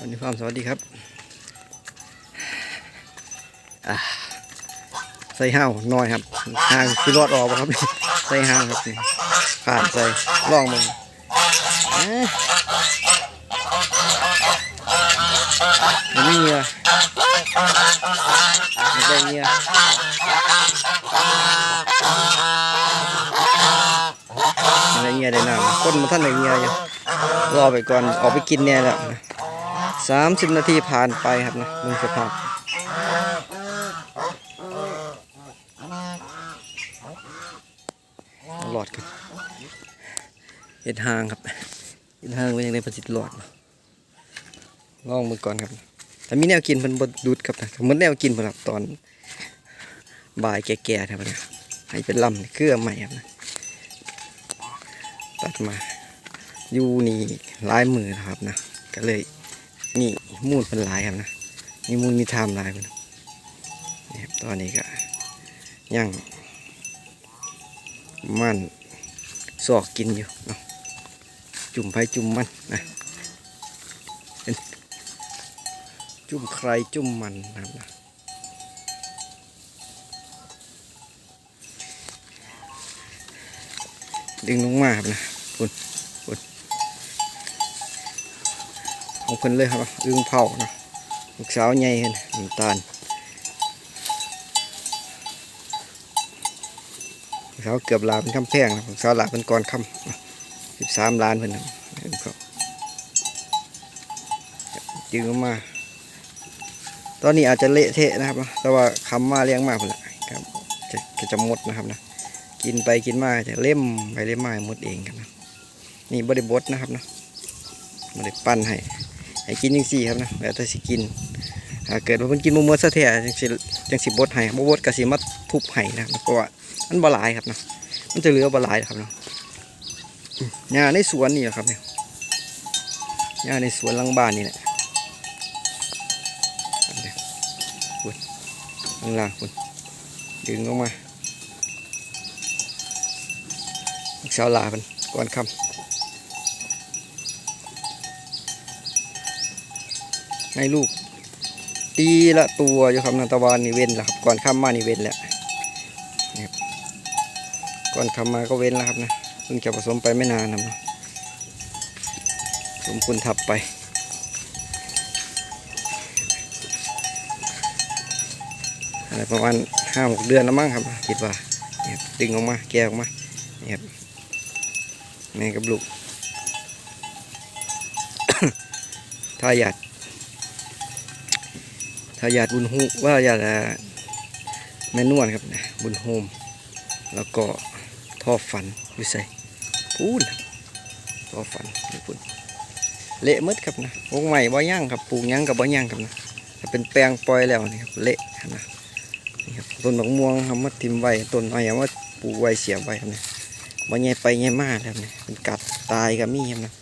วันนี้ความสวัสดีครับใส่ห้าวน้อยครับห้างคือรอดออกครับใส่ห้างครับทีผ่านใส่ล่องมึงมันไม่เงียไม่ได้เงียไม่ได้เงียได้น้ำคนมาท่านได้เงียอยู่รอไปก่อนออกไปกินเนี่ยแหละ สามสิบนาทีผ่านไปครับนะมึงสภาพหลอดครับเห็ดหางครับเห็ดหางเป็นยังไงประสิทธิ์หลอดลองมือก่อนครับแต่มีแนวกินเพิ่นบดดูดครับนะเหมือนแนวกินเพิ่นครับตอนบ่ายแก่ๆครับนะให้เป็นลำเครื่องใหม่ครับนะตัดมาอยู่นี่ลายมือนครับนะก็เลย นี่มูลเป็นลายครับนะมีมูลมีไทม์ลายเพิ่นนี่ครับตอนนี้ก็ยังมันสอกกินอยู่เนาะจุ่มไผจุ่มมันนะจุ่มใครจุ่มมันนะครับนะดึงลงมาครับนะคุณคุณ ของเพิ่นเลยครับอึ้งเผาเนาะลูกสาวใหญ่เห็นน้ำตาลเขาเกือบลาเป็นคำแพงนะเขาลาเป็นก่อนคำสิบสามล้านเพิ่นนะเนเขาจึงมา ตอนนี้อาจจะเละเทะนะครับ แต่ว่าคำมาเลี้ยงมาเพิ่นละครับจะจะจะหมดนะครับนะกินไปกินมาจะเล่มไปเล่มมาหมดเองครับนะนี่บริบทนะครับนะบริปั้นให้ ให้กินจังสี่ครับนะแล้วแต่สิกินเกิดว่าเพิ่นกินมุมมดซะแท้จังสิจังสิบดให้บ่บดก็สิมาทุบให้นะเพราะว่ามันบหลายครับนะมันจะเหลือบหลายครับเนาะหญ้าในสวนนี่แหละครับเนี่ยหญ้าในสวนหลังบ้านนี่แหละคุณข้างล่างคุณดึงออกมาลูกสาวลาเป็นก่อนคำ ให้ลูก ตีละตัวอยู่ครับนาตะวันนี่เว้นแล้วครับ ก่อนค่ำมมานี่เว้นแล้วก่อนคำมมาก็เว้นแล้วครับนะเพิ่งจะผสมไปไม่นานนะนสมคุณทับไปอะไรประมาณห้าหกเดือนแล้วมั้งครับคิดว่าเนี่ยดึงออกมาแกะออกมาเนี่ยครับแม่กับลูกถ้าอยาก ถ้าอยากบุญฮูว่าอยากอ่าแม่นวลครับนะบุญโฮม แล้วก็ท่อฟันอยู่ใส่พูนท่อฟันอยู่พูนเละมืดครับนะวงใหม่บ่ย่างครับปลูกหยังกับบ่ย่างครับนะถ้าเป็นแปลงปล่อยแล้วนี่ครับเละนะนี่ครับต้นมะม่วงทำมาทิมไว้ต้นอ้อยเอามาปลูกไว้เสียไว้ครับนะบ่ใหญ่ไปใหญ่มากครับนะมันกัดตายก็มีครับนะ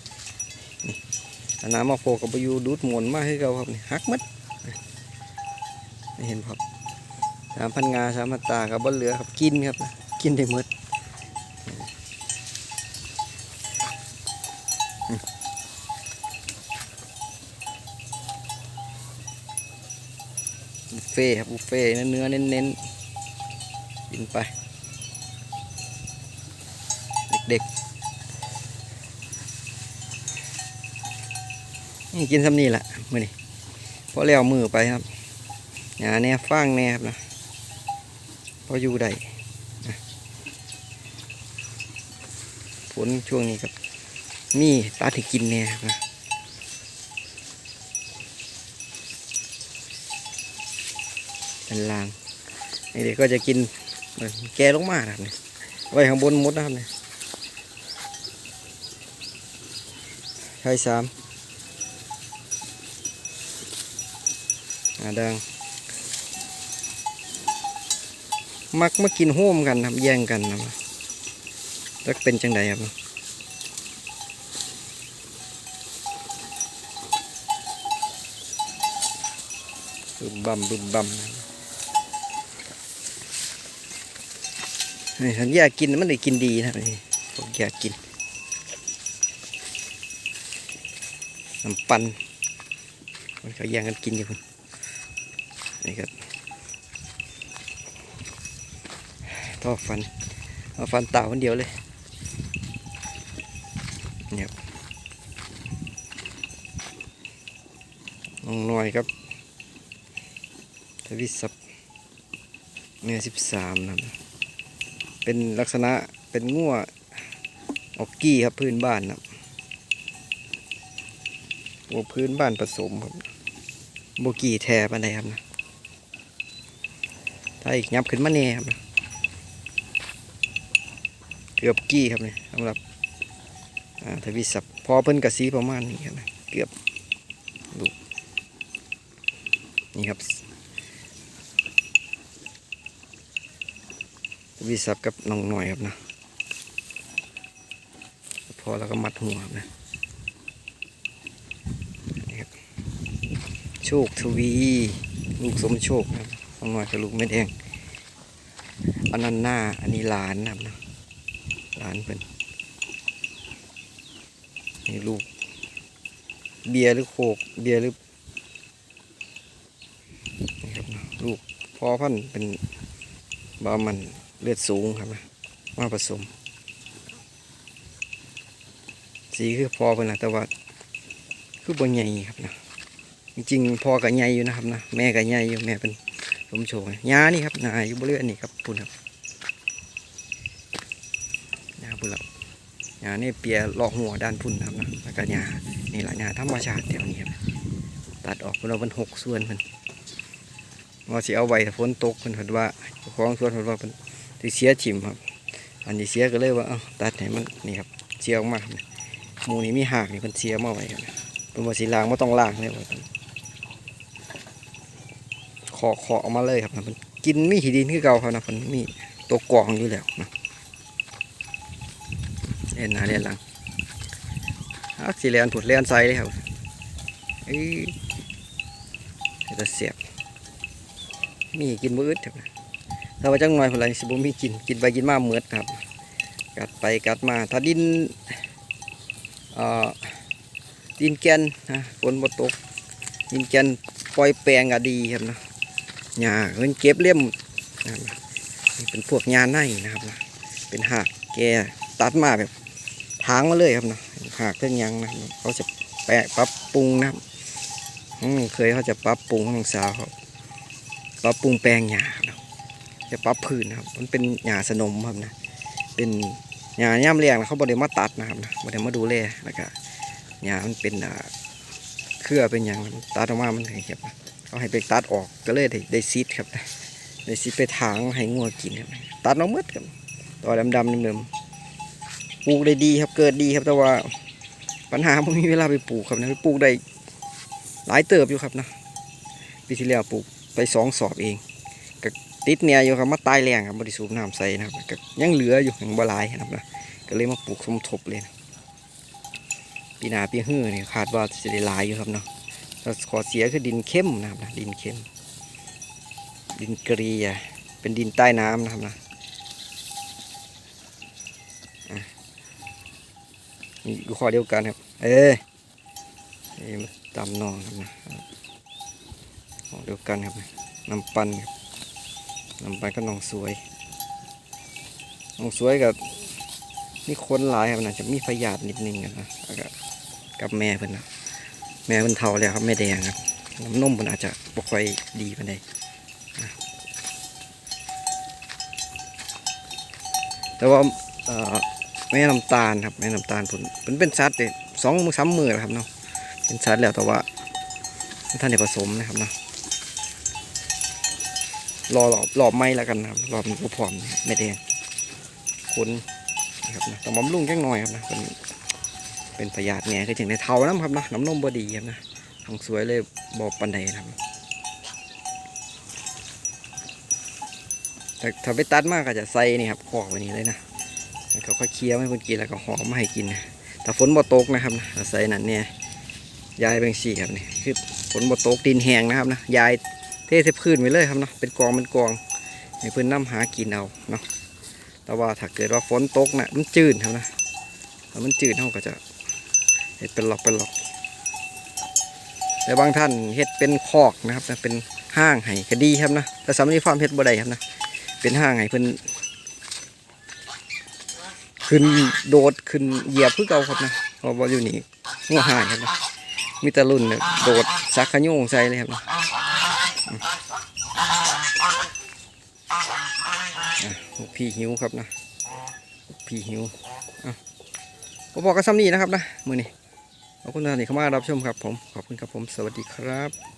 นี่น้ำมาโฟกับอยู่ดูดหมุนมาให้เราครับนี่หักมัด ไม่เห็นครับสามพันงาสามพันตากับบนเหลือครับกินครับ กินได้หมดอืมบุฟเฟ่ครับบุฟเฟ่ต์เนื้อเน้นๆกินไป เด็กๆนี่กินซ้ำนี่แหละมือนี่พอแล้วมือไปครับ หยาแน่ฟางแน่ครับนะพออยู่ได้นะฝนช่วงนี้ครับ มีตาที่กินเนี่ครับนะเป็นลางนี่เด็กก็จะกินแกลงมานะครับเนี่ยไว้ข้างบนมดนะครับเนี่ยใช่สามอาดัง มักมากินโฮมกันครับแย่งกันนะจักเป็นจังใดครับบึมบัมบึมบัมนี่ฉันอยากกินมันได้กินดีนะนี่ผมอยากกินน้ำปันมันก็แย่งกันกินอยู่คนนี่ครับ ท่อฟันเอาฟันเต่าคนเดียวเลยเนี่ยน้องน้อยครับทวิศัพท์แม่สิบสามนะครับเป็นลักษณะเป็นงัวออกกี้ครับพื้นบ้านนะครับโบพื้นบ้านผสมครับโบกี่แทปันใดครับนะถ้าอีกยับขึ้นมาแน่ครับ เกือบกี้ครับเนี่ยสำหรับทวิศัพท์พอเพิ่นกระสีประมาณนี้ครับนะเกือบลูนี่ครับทวิศัพท์กับน้องหน่อยครับนะพอแล้วก็มัดหัวครับนะโชคทวี ลูกสมโชคนะน้องหน้อยกับลูกเม็ดแดงอันนั้นหน้าอันนี้หลานนะครับนะานเพิ่นนี่ลูก เบียร์หรือโคกเบียร์หรือนี่ครับลูกพอพันเป็นบามันเลือดสูงครับนะมาผสม สีคือพอเพิ่นนะแต่ว่าคือบนใหญ่ครับนะจริงๆพอกับใหญ่อยู่นะครับนะแม่กับใหญ่อยู่แม่เป็นสมโชคยานี่ครับนาอยู่บริเวณนี้ครับพุ่นครับ พุ่นละยานี่เปียหลอกหัวด้านพุ่นนะครับนะแล้วก็ยานี่แหละยาธรรมชาติแถวนี้ครับตัดออกเป็นเอาเป็นหกส่วนมันว่าสิเอาไว้ถ้าฝนตกเพิ่นเพิ่นว่าเจ้าของส่วนเพิ่นว่าเพิ่นสิเสียถิ่มครับ อันนี้เสียก็เลยว่าเอาตัดให้มันนี่ครับเสียออกมาครับหมูนี่มีหากนี่เพิ่นเสียมาไว้ครับเพิ่นว่าสิล้างบ่ต้องล้างเลยว่าขอขอออกมาเลยครับนะมันกินมีหีดินคือเก่าครับนะมันมีตัวกรองอยู่แล้วนะ เล่นหนาเล่นหลังอักสีเลียนผุดเลียนไซเลยครับเอ้ยจะเสียบ มีกินมืออึดครับถ้าว่าจังหน่อยคนไรสิบุมีกินกินไปกินมาเมือดครับ กัดไปกัดมา ถ้าดินเอ่อดินแกนนะฝนบตก ดินแกนปล่อยแปลงก็ดีครับนะหญ้าเพิ่นเก็บเลี่ยมนะครับเป็นพวกหญ้าในนะครับนะเป็นหากแกตัดมาแบบ ทางมาเลยครับนะหากเครื่องยังนะเขาจะแปะปรับปรุงนะเคยเขาจะปรับปรุงของสาวเขาปรับปรุงแปลงหญ้าครับจะปรับพื้นนะครับ มันเป็นหญ้าสนมครับนะ เป็นหญ้าย่ำเลี้ยงแล้วเขาบริมาตัดนะครับนะบริมาดูแลแล้วก็หญ้ามันเป็นเครือเป็นอย่างตัดออกมามันให้เก็บนะเอาให้ไปตัดออกก็เลยได้ได้ซีดครับได้ซีดไปถางให้งัวกินครับตัดเอาหมดครับต่อดำๆเดิมๆ ปลูกได้ดีครับเกิดดีครับแต่ว่า ปัญหาผมมีเวลาไปปลูกครับนะไปปลูกได้หลายเติบอยู่ครับนะปีที่แล้วปลูกไปสองสอบเองก็ติดเนี่ยอยู่ครับมาตายแรงครับบริสูบน้ำใส่นะครับก็ยังเหลืออยู่ยังบลายนะครับนะก็เลยมาปลูกสมทบเลยนะปีนาปีฮื้อนี่คาดว่าจะได้หลายอยู่ครับเนาะแล้วขอเสียคือดินเข้มนะครับนะดินเข้ม ดินเกรียเป็นดินใต้น้ำนะครับนะอะนี่ อยู่ข้อเดียวกันครับ เอ้ยนี่มันตำนองครับนะข้อเดียวกันครับน้ำปันครับน้ำปันก็น้องสวยน้องสวยกับนี่คนหลายครับนะจะมีพยาธินิดนึงครับนะแล้วก็กับแม่เพิ่นนะแม่มันเทาแล้วครับแม่แดงครับน้ำนมมันอาจจะบ่ค่อยดีปานใดนแต่ว่า แม่น้ำตาลครับแม่น้ำตาลผลเป็นเป็นสัตว์เด็สองมือสามมือครับเนาะเป็นสัตว์แล้วแต่ว่าท่านได้ผสมนะครับเนาะรอหลอบหลอบไม้แล้วกันนะครับรอบมันก็พร้อมแม่แดงคนนะครับนะแต้องบำรุงแค่น้อยครับนะเป็นเป็นประหยัดเนี่ยคือถึงในเทาน้ำครับนะน้ำนมบดีครับนะทองสวยเลยบอกปันใดนะครับแต่ถ้าไปตัดมากก็จะใส่นี่ครับขอกไว้นี้เลยนะ แล้วก็ค่อยเคี้ยวให้คนกินแล้วก็หอมมาให้กินนะแต่ฝนบ่ตกนะครับนะใส่นั่นเนี่ยยายเบงสี่ครับนี่คือฝนบ่ตกดินแห้งนะครับนะยายเทใส่พื้นไว้เลยครับเนาะเป็นกองเป็นกองให้เพื่อนน้ำหากินเอาเนาะแต่ว่าถ้าเกิดว่าฝนตกนะมันจืดครับนะถ้ามันจืดเขาก็จะเห็ดเป็นหลอกเป็นหลอก แต่บางท่านเฮ็ดเป็นคอกนะครับนะเป็นห้างไห้ก็ดีครับนะแต่สำหรับฟาร์มเฮ็ดบ่ได้ครับนะเป็นห้างไห้เพิ่น ขึ้นโดดขึ้นเหยียบคือเก่าครับนะเพราะว่าอยู่นี่งัวห้างครับนะมีต่รุ่นเนี่ยโดดซักขะโยงใส่เลยครับนะพี่หิวครับนะพี่หิวอะผมบอกกันซ้ำนี้นะครับนะมือนี้ขอบคุณท่านที่เข้ามารับชมครับผม ขอบคุณครับผม สวัสดีครับ